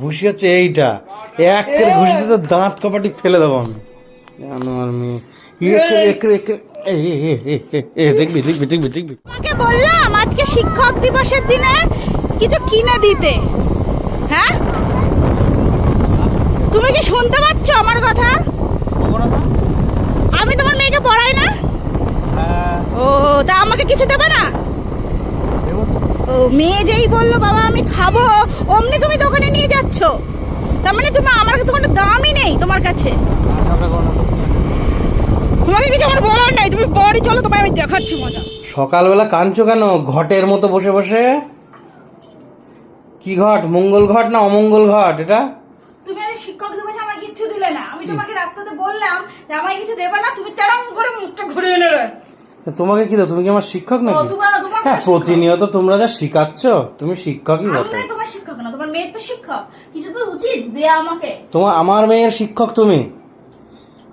ঘুষি হচ্ছে এইটা। একের ঘুষিতে তো দাঁত কপাটি ফেলে দেবো আমি। আমার মেয়ে। একে একে একে এই, এই, এই, এই, এই, এই, দেখবি দেখবি দেখবি দেখবি। তোমাকে বললাম আজকে শিক্ষক দিবসের দিনে কিছু কিনে দিতে। হ্যাঁ? তুমি কি শুনতে পাচ্ছ আমার কথা? আমি তোমার মেয়েকে পড়াই না? ও তা আমাকে কিছু দেবে না? মেয়ে যেই বলল বাবা আমি খাব। অমনি তুমি দোকানে নিয়ে যাচ্ছ। তার মানে তুমি আমার তো কোনো দামই নেই তোমার কাছে। তোমাকে কিছু আমার বলার নাই তুমি বাড়ি চলো তোমায় আমি দেখাচ্ছি মজা। সকালবেলা কাঁদছো কেন? ঘটের মতো বসে বসে? কি ঘট? মঙ্গল ঘট না অমঙ্গল ঘট এটা? তুমি শিক্ষক দিবসে আমায় কিচ্ছু দিলে না। আমি তোমাকে রাস্তাতে বললাম যে আমায় কিছু দেবে না তুমি তেরম করে মুখটা ঘুরিয়ে নেবে। তোমাকে কি দাও? তুমি কি আমার শিক্ষক নাকি? হ্যাঁ প্রতিনিয়ত তোমরা যা শিখাচ্ছ তুমি শিক্ষকই বটে। তোমার শিক্ষক না তোমার মেয়ের তো শিক্ষক। কিছু তো উচিত দেয়া আমাকে। তোমার আমার মেয়ের শিক্ষক তুমি।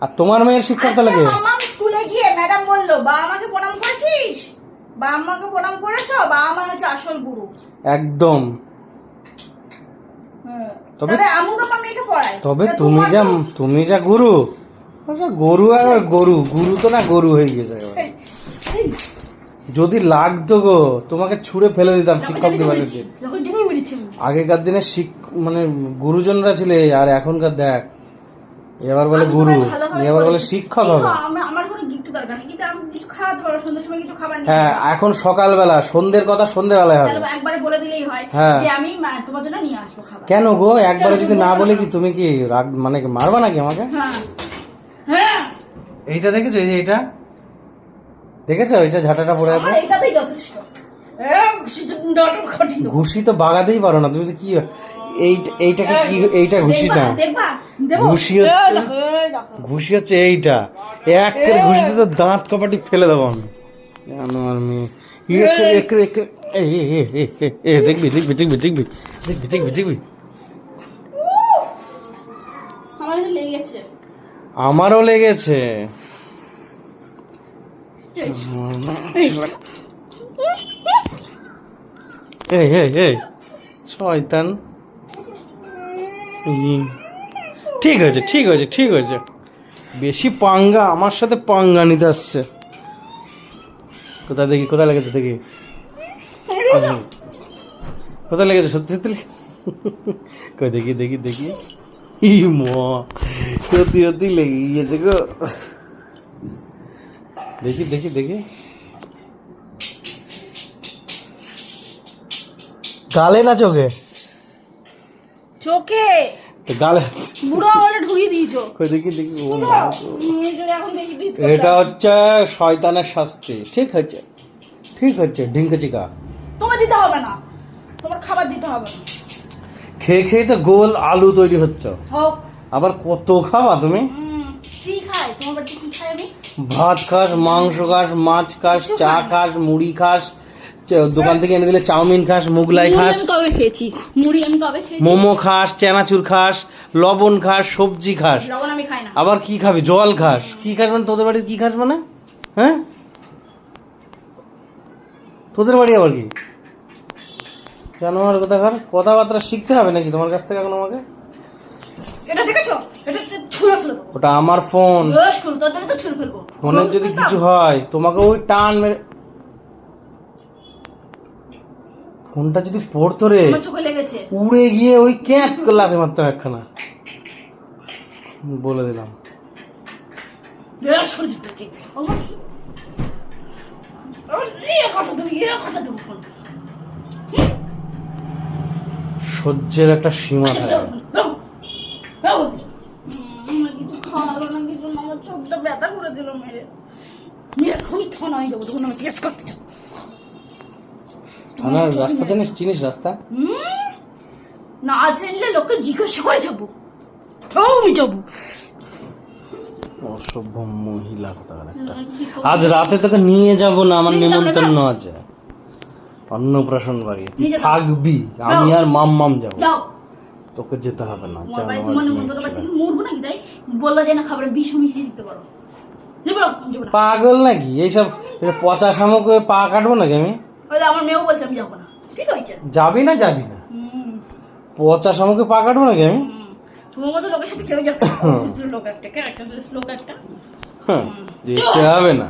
আর তোমার মেয়ের শিক্ষক তাহলে কে? স্কুলে গিয়ে ম্যাডাম বলল বা আমাকে প্রণাম করেছিস? বা আমাকে প্রণাম করেছ? বা আমার হচ্ছে আসল গুরু। একদম। তবে তবে তুমি যা তুমি যা গুরু আচ্ছা, গরু আর গরু গুরু তো না গরু হয়ে গেছে। যদি লাগতো গো তোমাকে ছুঁড়ে ফেলে দিতাম শিক্ষক দিবসের দিন। আগেকার দিনে শিক মানে গুরুজনরা ছিল আর এখনকার দেখ এবার বলে গুরু এবার বলে শিক্ষক হবে। হ্যাঁ এখন সকালবেলা সন্ধ্যের কথা সন্ধ্যেবেলায় হবে। তাহলে একবারে বলে দিলেই হয়। যে আমি মা- তোমার জন্য নিয়ে আসব খাবার। কেন গো? একবারে যদি না বলে কি তুমি কি রাগ মানে কি মারবা নাকি আমাকে? হ্যাঁ। হ্যাঁ। এইটা দেখেছ? এই যে এটা দেখেছ? ওইটা ঝাঁটাটা পড়ে আছে? যথেষ্ট। ঘুষি তো বাগাতেই পারো না। তুমি তো কি এইটা এইটাকে কি এইটা ঘুষি না। ঘুষি হচ্ছে- ঘুষি হচ্ছে এইটা। একের ঘুষিতে তো দাঁত কপাটি ফেলে দেবো আমি। আমার মেয়ে দেখবি দেখবি দেখবি দেখবি দেখবি দেখবি দেখবি। আমারও লেগেছে। এই এই এই, শয়তান। ঠিক আছে ঠিক আছে ঠিক আছে বেশি পাঙ্গা, আমার সাথে পাঙ্গা নিতে আসছে। কোথায় দেখি, কোথায় লেগেছে দেখি। কোথায় লেগেছে সত্যি সত্যি কই দেখি দেখি দেখি। ই মা সত্যি সত্যি লেগে গিয়েছে গো। দেখি দেখি দেখি। গালে না চোখে? চোখে। গালে বুড়ো আঙুলে ঢুকিয়ে দিয়েছ কই দেখি দেখি ও মা এটা হচ্ছে শয়তানের শাস্তি। ঠিক হচ্ছে। ঠিক হচ্ছে ঢিঙ্কে চিকা তোমার দিতে হবে না। তোমার খাবার দিতে হবে না। খেয়ে খেয়ে তো গোল আলু তৈরি হচ্ছে। আবার কত খাবা তুমি? কি খাই? তোমার বাড়িতে কি খাই আমি? ভাত খাস মাংস খাস মাছ খাস চা খাস মুড়ি খাস দোকান থেকে এনে দিলে চাউমিন খাস মুগলাই খাস। কবে খেয়েছি? মুড়ি আমি কবে খেয়েছি? মোমো খাস চানাচুর খাস লবণ খাস সবজি খাস। লবণ আমি খাই না। আবার কি খাবি? জল খাস। কি খাস মানে? তোদের বাড়ির কি খাস মানে? হ্যাঁ? তোদের বাড়ি আবার কি? জানোয়ার কথা খার কথাবার্তা শিখতে হবে নাকি তোমার কাছ থেকে এখন আমাকে? এটা দেখেছ? এটা ছুঁড়ে ফেলব ওটা আমার ফোন। বেশ করো তোদের তো ছুঁড়ে ফেলব। ফোনের যদি কিছু হয় তোমাকে ওই টান মেরে ফোনটা যদি পড়তো রে উড়ে গিয়ে ওই ক্যাঁত লাফে মারতাম একখানা। বলে দিলাম। সহ্যের একটা সীমা থাকে। ব্যথা করে দিল মেরে। এখনই থন হয়ে যাব তখন আমি কেস করতে যাব। থানার রাস্তা জানিস চিনিস রাস্তা? না জানলে লোককে জিজ্ঞাসা করে যাব। তাও আমি যাব। অসভ্য মহিলা কোথাকার একটা। আজ রাতে তোকে নিয়ে যাব না আমার নিমন্ত্রণ আছে। অন্নপ্রাশন বাড়ি। তুই থাকবি আমি আর মাম মাম যাব। তোকে যেতে হবে না বাড়ি মরবো নাকি তাই? বলল যে না খাবারে বিষ মিশিয়ে দিতে পারো। পাগল নাকি? এইসব পচা শামুক পা কাটবো নাকি আমি? আমার মেয়েও বলছে আমি যাব না। ঠিক আছে যাবি না যাবি না। পচা শামুকে পা কাটবো নাকি আমি? তোমার মতো লোকের সাথে কেউ যাবে লোক একটা ক্যারেক্টার লোক একটা? হ্যাঁ যেতে হবে না।